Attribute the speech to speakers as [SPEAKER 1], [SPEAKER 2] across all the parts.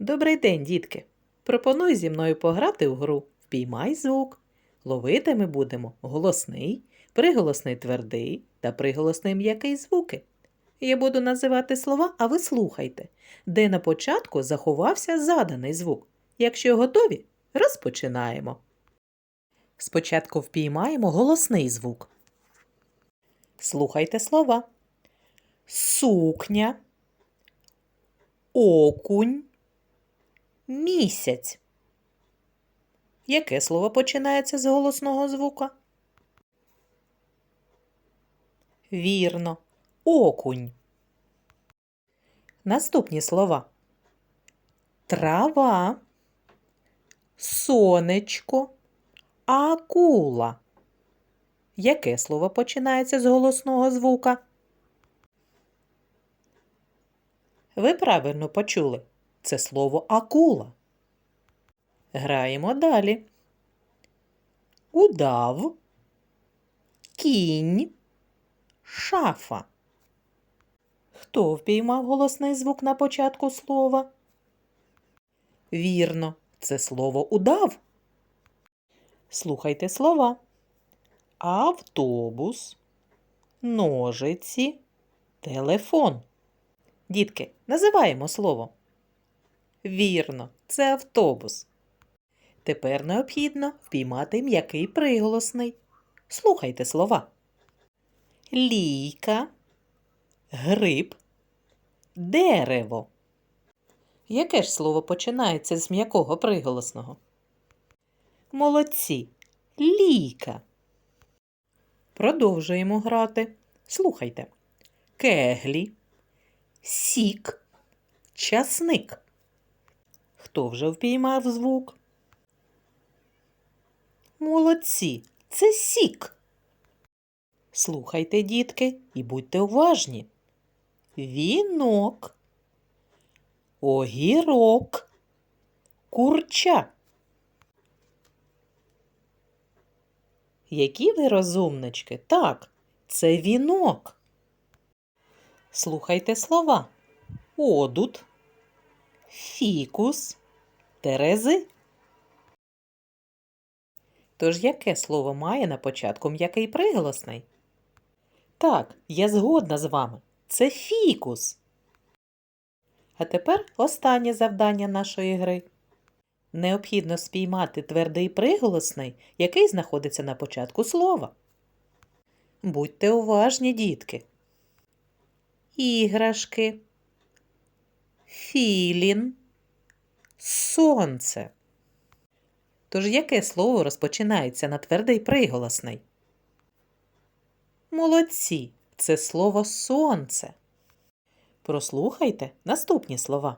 [SPEAKER 1] Добрий день, дітки! Пропоную зі мною пограти у гру Впіймай звук. Ловити ми будемо голосний, приголосний твердий та приголосний м'який звуки. Я буду називати слова, а ви слухайте, де на початку заховався заданий звук. Якщо готові, розпочинаємо. Спочатку впіймаємо голосний звук. Слухайте слова. Сукня, окунь, місяць. Яке слово починається з голосного звука? Вірно, окунь. Наступні слова. Трава, сонечко, акула. Яке слово починається з голосного звука? Ви правильно почули. Це слово акула. Граємо далі. Удав, кінь, шафа. Хто впіймав голосний звук на початку слова? Вірно, це слово удав. Слухайте слова. Автобус, ножиці, телефон. Дітки, називаємо слово. Вірно, це автобус. Тепер необхідно впіймати м'який приголосний. Слухайте слова. Лійка, гриб, дерево. Яке ж слово починається з м'якого приголосного? Молодці. Лійка. Продовжуємо грати. Слухайте. Кеглі, сік, часник. Хто вже впіймав звук? Молодці, це сік. Слухайте, дітки, і будьте уважні. Вінок, огірок, курча. Які ви розумнички? Так, це вінок. Слухайте слова. Одут, фікус, терези. Тож яке слово має на початку м'який приголосний? Так, я згодна з вами. Це фікус. А тепер останнє завдання нашої гри. Необхідно спіймати твердий приголосний, який знаходиться на початку слова. Будьте уважні, дітки. Іграшки, філін, сонце. Тож яке слово розпочинається на твердий приголосний? Молодці, це слово сонце. Прослухайте наступні слова.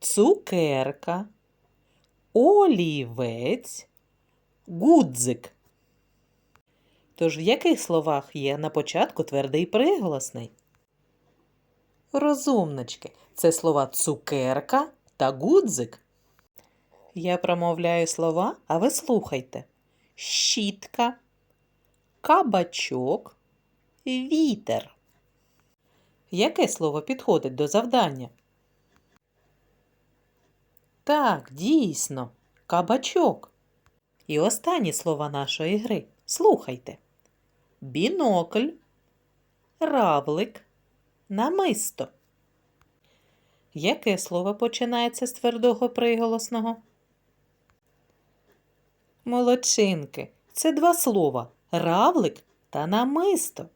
[SPEAKER 1] Цукерка, олівець, гудзик. Тож в яких словах є на початку твердий приголосний? Розумнички, це слова цукерка та гудзик. Я промовляю слова, а ви слухайте. Щітка, кабачок, вітер. Яке слово підходить до завдання? Так, дійсно, кабачок. І останні слова нашої гри. Слухайте. Бінокль, равлик, намисто. Яке слово починається з твердого приголосного? Молодчинки. Це два слова равлик та намисто.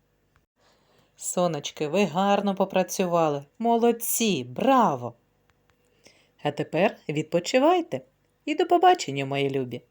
[SPEAKER 1] Сонечки, ви гарно попрацювали. Молодці, браво! А тепер відпочивайте і до побачення, мої любі!